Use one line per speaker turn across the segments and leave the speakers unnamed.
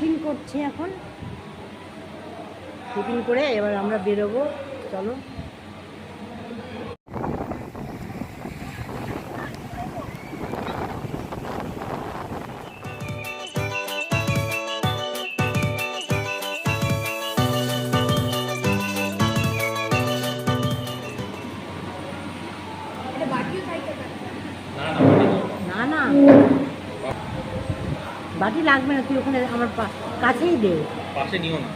Tiffin করছি এখন। Tiffin করে এবার আমরা বেরোবো। চলো। বাটি লাগবে না তুই ওখানে আমার কাছেই দে।
পাশে নিও না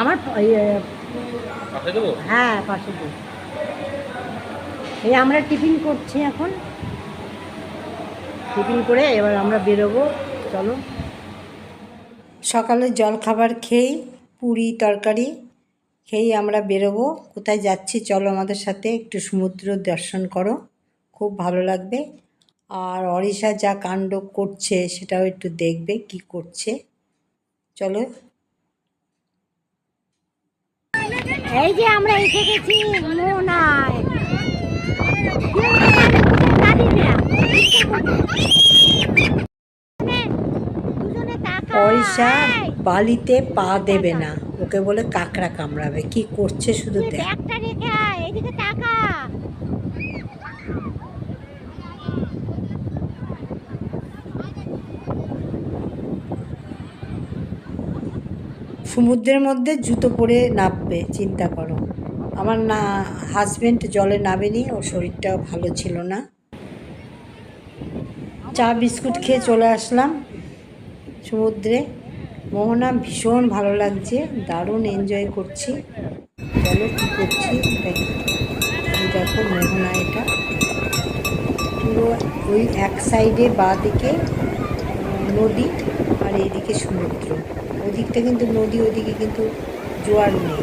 আমার
পাশে দেবো?
হ্যাঁ পাশে দে। এই আমরা টিফিন করছি এখন। টিফিন করে এবার আমরা বেরোবো চলো। সকালে জল খাবার খেয়েই পুরি তরকারি খেয়েই আমরা বেরোবো। কোথায় যাচ্ছি চলো আমাদের সাথে একটু সমুদ্র দর্শন করো। খুব ভালো লাগবে। আর অরিশা যা কাণ্ড করছে সেটাও একটু দেখবে কি করছে। চলো। এই যে আমরা এসে গেছি পয়সা বালিতে পা দেবে না। ওকে বলে কাকড়া কামড়াবে। কি করছে শুধু দেখ। সমুদ্রের মধ্যে জুতো পরে নামবে, চিন্তা করো। আমার না হাজবেন্ড জলে নামেনি, ওর শরীরটাও ভালো ছিল না। চা, বিস্কুট খেয়ে চলে আসলাম সমুদ্রে। মোহনা, ভীষণ ভালো লাগছে, দারুণ এনজয় করছি। চলো কী করছি? দেখ মোহনা এটা। পুরো ওই এক সাইডে বা দিকে নদী আর এইদিকে সমুদ্র। ওদিকটা কিন্তু নদী, ওদিকে কিন্তু জোয়ার নেই।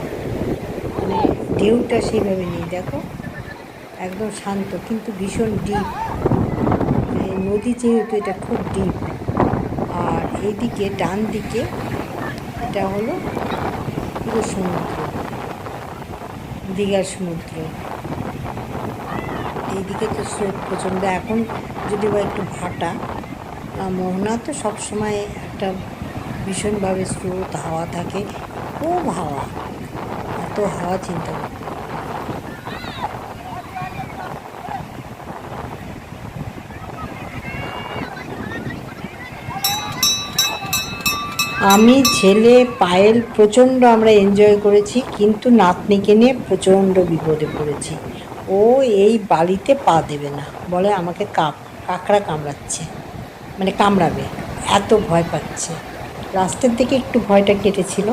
মানে ঢেউটা সেইভাবে নেই, দেখো? একদম শান্ত, কিন্তু ভীষণ ডিপ নদী যেহেতু, এটা খুব ডিপ আর এইদিকে ডান দিকে এটা হলো পুরো সমুদ্র, দীঘার সমুদ্র। এইদিকে তো স্রোত প্রচণ্ড। এখন যদি বা একটু ভাটা মোহনা তো সবসময় একটা ভীষণভাবে স্রোত, হাওয়া থাকে, খুব হাওয়া। এত হাওয়া চিন্তা। আমি ছেলে, পায়েল, প্রচণ্ড আমরা এনজয় করেছি, কিন্তু নাতনিকে নিয়ে প্রচণ্ড বিপদে পড়েছি। ও এই বালিতে পা দেবে না, বলে আমাকে কাপ, কাঁকড়া কামড়াচ্ছে। মানে কামড়াবে, এত ভয় পাচ্ছে। রাস্তার দিকে একটু ভয়টা কেটেছিল।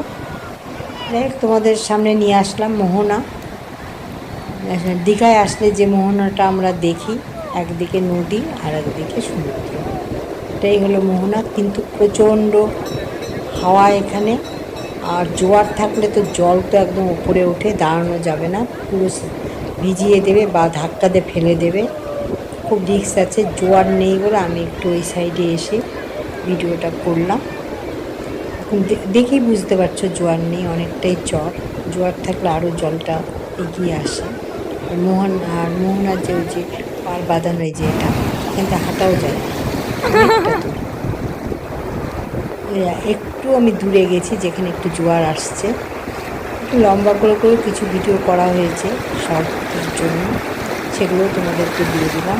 হোক, তোমাদের সামনে নিয়ে আসলাম মোহনা। দীঘায় আসলে যে মোহনাটা আমরা দেখি একদিকে নদী আর একদিকে সমুদ্র। এটাই হলো মোহনা কিন্তু প্রচণ্ড হাওয়া এখানে। আর জোয়ার থাকলে তো জল তো একদম উপরে উঠে দাঁড়ানো যাবে না। পুরো ভিজিয়ে দেবে বা ধাক্কা দিয়ে ফেলে দেবে। খুব রিক্স আছে জোয়ার নেই বলে আমি একটু ওই সাইডে এসে ভিডিওটা করলাম। দেখেই বুঝতে পারছ জোয়ার নেই, অনেকটাই চর। জোয়ার থাকলে আরও জলটা এগিয়ে আসে। মোহন, আর মোহনার যে ওই যে পার বাঁধানো এই যে এটা থেকে হাঁটাও যায়। একটু আমি দূরে গেছি, যেখানে একটু জোয়ার আসছে। একটু লম্বা করে করে কিছু ভিডিও করা হয়েছে শর্টের জন্য। সেগুলো তোমাদেরকে দিয়ে দিলাম।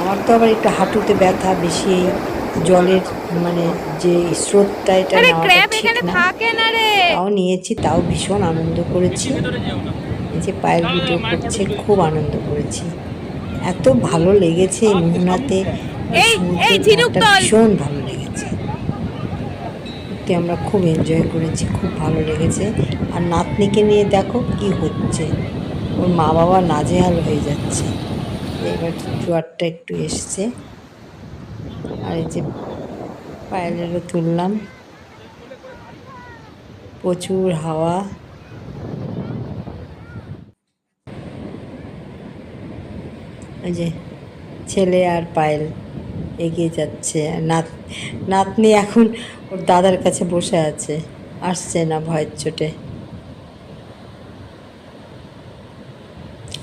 আমার তো আবার একটু হাঁটুতে ব্যথা বেশি জলের মানে যে স্রোতটা এটা না।
থাকে না
তাও নিয়েছি তাও ভীষণ আনন্দ করেছি। এই যে পায়ের ভিডিও করছে খুব আনন্দ করেছি। এত ভালো লেগেছে এই মোহনাতে। ভীষণ ভালো লেগেছে। সত্যি আমরা খুব এনজয় করেছি খুব ভালো লেগেছে। আর নাতনিকে নিয়ে দেখো কি হচ্ছে। ওর মা বাবা নাজেহাল হয়ে যাচ্ছে। এবার জোয়ারটা একটু এসছে। আর এই যে পায়েলেরও তুললাম। প্রচুর হাওয়া। ওই যে ছেলে আর পায়েল এগিয়ে যাচ্ছে। নাত, নাতনি এখন ওর দাদার কাছে বসে আছে। আসছে না ভয়ের চোটে।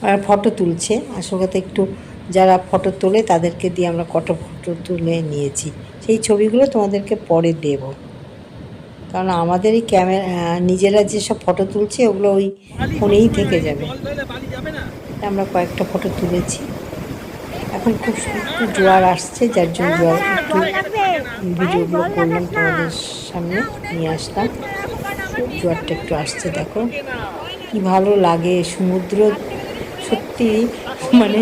আর ফটো তুলছে। কথা একটু যারা ফটো তোলে তাদেরকে দিয়ে আমরা কত ফটো তুলে নিয়েছি। সেই ছবিগুলো তোমাদেরকে পরে দেব। কারণ আমাদের এই ক্যামেরা নিজেরা যেসব ফটো তুলছে ওগুলো ওই ফোনেই থেকে যাবে। আমরা কয়েকটা ফটো তুলেছি। এখন খুব একটু জোয়ার আসছে, যার জন্য জোয়ার একটু ভিডিওগুলো করলাম তোমাদের সামনে নিয়ে আসলাম। জোয়ারটা একটু আসছে, দেখো। কি ভালো লাগে, সমুদ্র সত্যি মানে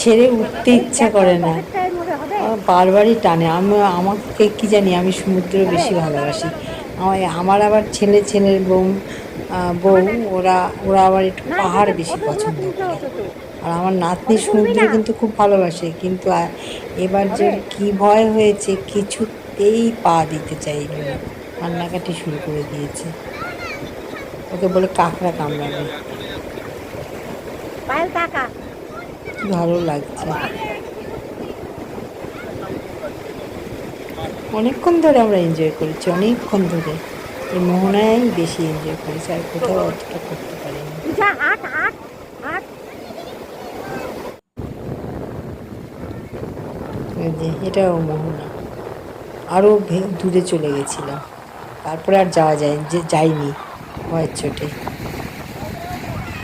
ছেড়ে উঠতে ইচ্ছা করে না। বারবারই টানে। আমি, আমাকে কি জানি, আমি সমুদ্র বেশি ভালোবাসি। আমার আবার ছেলে, ছেলের বউ বউ, ওরা ওরা আবার একটু পাহাড় বেশি পছন্দ করে। আর আমার নাতনি সমুদ্র কিন্তু খুব ভালোবাসে, কিন্তু এবার যে কি ভয় হয়েছে, কিছুতেই পা দিতে চাইল না কান্নাকাটি শুরু করে দিয়েছে। ওকে বলে কাঁকড়া কামড়াবে।
পায়েল টাকা
কি ভালো লাগছে। অনেকক্ষণ ধরে আমরা এনজয় করেছি অনেকক্ষণ ধরে। এই মোহনায় বেশি এনজয় করেছি আর কোথাও অতটা করতে পারিনি। এটাও মোহনা। আরও দূরে চলে গেছিলাম। তারপরে আর যাওয়া যায় যে যাইনি ভয়ের চোটে।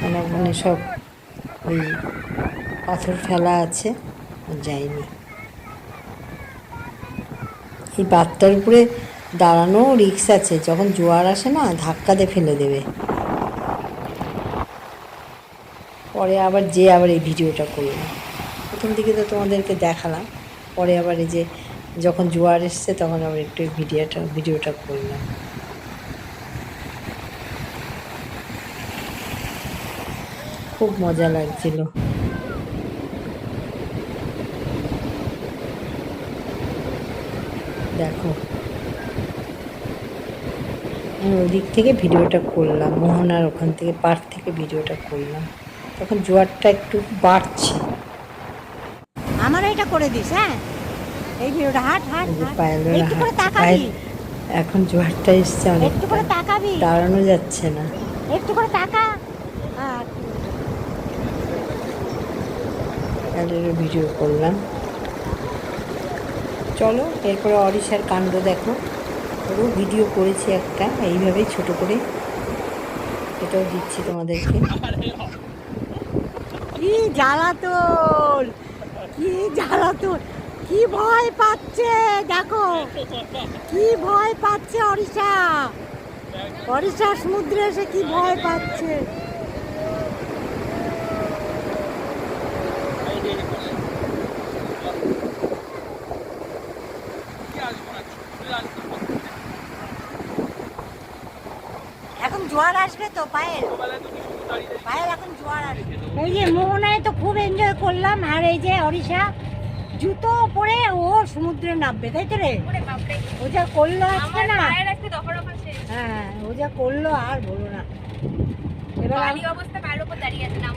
মানে ওখানে সব ওই পাথর ফেলা আছে যাইনি। এই বাতটার উপরে দাঁড়ানো রিক্স আছে, যখন জোয়ার আসে না, ধাক্কা দিয়ে ফেলে দেবে। পরে আবার যে আবার এই ভিডিওটা করলাম প্রথম দিকে তো তোমাদেরকে দেখালাম, পরে আবার এই যে যখন জোয়ার এসছে, তখন আবার একটু ভিডিওটা ভিডিওটা করলাম। খুব মজা লাগছিল। দেখো। আমি ওদিক থেকে ভিডিওটা করলাম মোহনার ওখান থেকে পার্ক থেকে ভিডিওটা করলাম। তখন জোয়ারটা একটু বাড়ছে।
আমার এটা করে দিস হ্যাঁ? এই ভিডিওটা হাট হাট একটু করে তাকাবি।
এখন জোয়ারটা এসছে
একটু করে তাকাবি।
দাঁড়ানো যাচ্ছে না।
একটু করে তাকা।
ভিডিও করলাম। চলো, এরপরে অরিশার কাণ্ড দেখো। ওরও ভিডিও করেছি একটা, এইভাবেই ছোট করে। এটাও দিচ্ছি তোমাদেরকে।
কি জ্বালাতন! কি জ্বালাতন! কি ভয় পাচ্ছে, দেখো! কি ভয় পাচ্ছে অরিষা! অরিষা সমুদ্রে এসে কি ভয় পাচ্ছে এখন জোয়ার আসবে তো পায়েল পায়েল এখন জোয়ার আসবে। এই যে মোহনায় তো খুব এনজয় করলাম আর এই যে অরিষা জুতো পরে ও সমুদ্রে নামবে তাই তো রে? ও যা করল আজকে না। হ্যাঁ ও যা করল আর বলো না। এবার আম-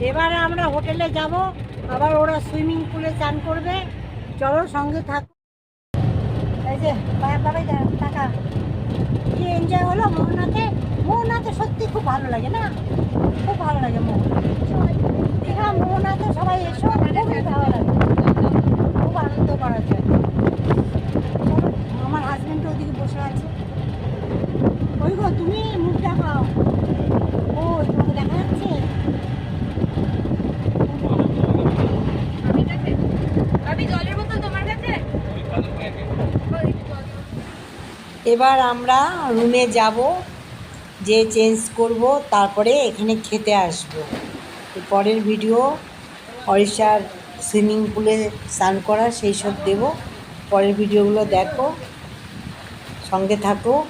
এবার আমরা হোটেলে যাব আবার ওরা সুইমিং পুলে চান করবে। চলো সঙ্গে থাক। এই যে বাবা বাবাই টাকা। কি এনজয় হলো মোহনাতে সত্যি খুব ভালো লাগে না? খুব ভালো লাগে মোহনা দীঘা মোহনাতে সবাই এসো খুবই ভালো লাগে। খুব আনন্দ করা যায় আমার হাজবেন্ড ওদিকে বসে আছে। ওই গো তুমি মুখ দেখাও। ও তোমাকে দেখা যাচ্ছে?
এবার আমরা রুমে যাব। যে চেঞ্জ করব, তারপরে এখানে খেতে আসব। পরের ভিডিও অরিষার সুইমিং পুলে স্নান করা, সেই সব দেবো। পরের ভিডিওগুলো দেখো। সঙ্গে থাকো।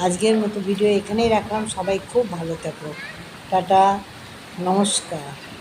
আজকের মতো ভিডিও এখানেই রাখলাম। সবাই খুব ভালো থাকো। টাটা। নমস্কার।